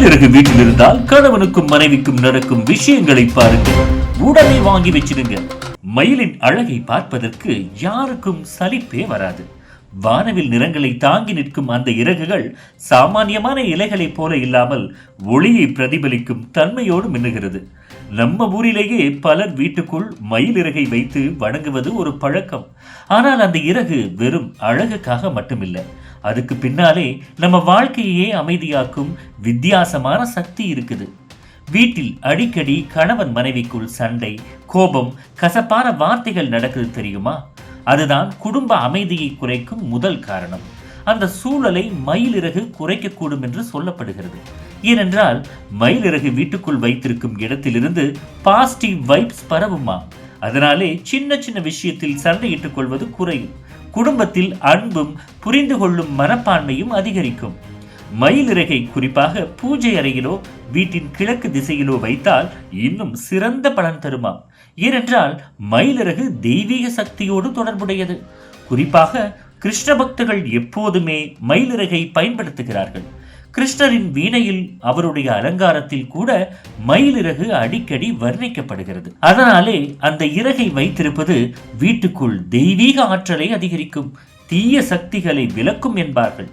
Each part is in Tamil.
மயிலிறகு வீட்டில் இருந்தால் கணவனுக்கும் மனைவிக்கும் நடக்கும் விஷயங்களை பாருங்க உடனே வாங்கி வச்சிருங்க மயிலின் அழகை பார்ப்பதற்கு யாருக்கும் சலிப்பே வராது. வானவில் நிறங்களை தாங்கி நிற்கும் அந்த இறகுகள் சாமானியமான இலைகளைப் போல இல்லாமல் ஒளியை பிரதிபலிக்கும் தன்மையோடு மின்னுகிறது. நம்ம ஊரிலேயே பலர் வீட்டுக்குள் மயில் இறகை வைத்து வணங்குவது ஒரு பழக்கம். ஆனால் அந்த இறகு வெறும் அழகுக்காக மட்டுமில்லை. அதுக்கு பின்னாலே நம்ம வாழ்க்கையே அமைதியாக்கும் வித்தியாசமான சக்தி இருக்குது. வீட்டில் அடிக்கடி கணவன் மனைவிக்குள் சண்டை கோபம் கசப்பான வார்த்தைகள் நடக்குது தெரியுமா? அதுதான் குடும்ப அமைதியை குறைக்கும் முதல் காரணம். அந்த சூழலை மயிலிறகு குறைக்கக்கூடும் என்று சொல்லப்படுகிறது. ஏனென்றால் மயிலிறகு வீட்டுக்குள் வைத்திருக்கும் இடத்திலிருந்து பாசிட்டிவ் வைப்ஸ் பரவுமா? அதனாலே சின்ன சின்ன விஷயத்தில் சண்டையிட்டுக் கொள்வது குறையும். குடும்பத்தில் அன்பும் புரிந்து கொள்ளும் மனப்பான்மையும் அதிகரிக்கும். மயிலிறகை குறிப்பாக பூஜை அறையிலோ வீட்டின் கிழக்கு திசையிலோ வைத்தால் இன்னும் சிறந்த பலன் தருமாம். ஏனென்றால் மயிலிறகு தெய்வீக சக்தியோடு தொடர்புடையது. குறிப்பாக கிருஷ்ண பக்தர்கள் எப்போதுமே மயிலிறகை பயன்படுத்துகிறார்கள். கிருஷ்ணரின் வீணையில் அவருடைய அலங்காரத்தில் கூட மயிலிறகு அடிக்கடி வர்ணிக்கப்படுகிறது. அதனாலே அந்த இறகை வைத்திருப்பது வீட்டுக்குள் தெய்வீக ஆற்றலை அதிகரிக்கும் தீய சக்திகளை விலக்கும் என்பார்கள்.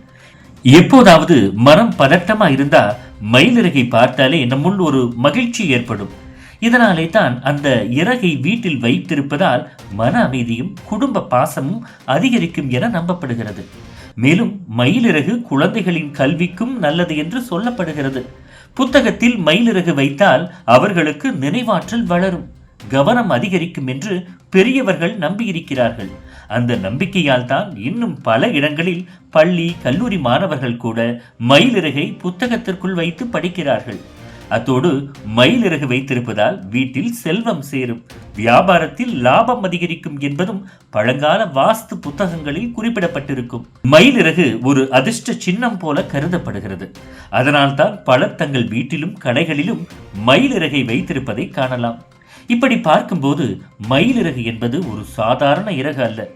எப்போதாவது மனம் பதட்டமா இருந்தா மயிலிறகை பார்த்தாலே நம்முள் ஒரு மகிழ்ச்சி ஏற்படும். இதனாலே தான் அந்த இறகை வீட்டில் வைத்திருப்பதால் மன அமைதியும் குடும்ப பாசமும் அதிகரிக்கும் என நம்பப்படுகிறது. மேலும் மயிலிறகு குழந்தைகளின் கல்விக்கும் நல்லது என்று சொல்லப்படுகிறது. புத்தகத்தில் மயிலிறகு வைத்தால் அவர்களுக்கு நினைவாற்றல் வளரும். கவனம் அதிகரிக்கும் என்று பெரியவர்கள் நம்பியிருக்கிறார்கள். அந்த நம்பிக்கையால் தான் இன்னும் பல இடங்களில் பள்ளி கல்லூரி மாணவர்கள் கூட மயிலிறகை புத்தகத்திற்குள் வைத்து படிக்கிறார்கள். அத்தோடு மயிலிறகு வைத்திருப்பதால் வீட்டில் செல்வம் சேரும். வியாபாரத்தில் லாபம் அதிகரிக்கும் என்பதும் பழங்கால வாஸ்து புத்தகங்களில் குறிப்பிடப்பட்டிருக்கும். மயிலிறகு ஒரு அதிர்ஷ்ட சின்னம் போல கருதப்படுகிறது. அதனால்தான் பலர் தங்கள் வீட்டிலும் கடைகளிலும் மயிலிறகை வைத்திருப்பதை காணலாம். இப்படி பார்க்கும்போது மயிலிறகு என்பது ஒரு சாதாரண இறகு அல்ல.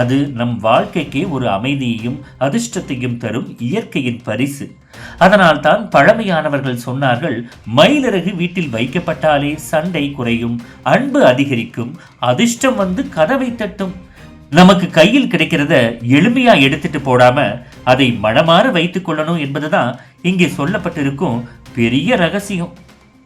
அது நம் வாழ்க்கைக்கே ஒரு அமைதியையும் அதிர்ஷ்டத்தையும் தரும் இயற்கையின் பரிசு. அதனால் தான் பழமையானவர்கள் சொன்னார்கள் மயிலிறகு வீட்டில் வைக்கப்பட்டாலே சண்டை குறையும் அன்பு அதிகரிக்கும் அதிர்ஷ்டம் வந்து கதவை தட்டும். நமக்கு கையில் கிடைக்கிறத எளிமையா எடுத்துட்டு போடாம அதை மனமாற வைத்துக் கொள்ளணும் என்பதுதான் இங்கே சொல்லப்பட்டிருக்கும் பெரிய ரகசியம்.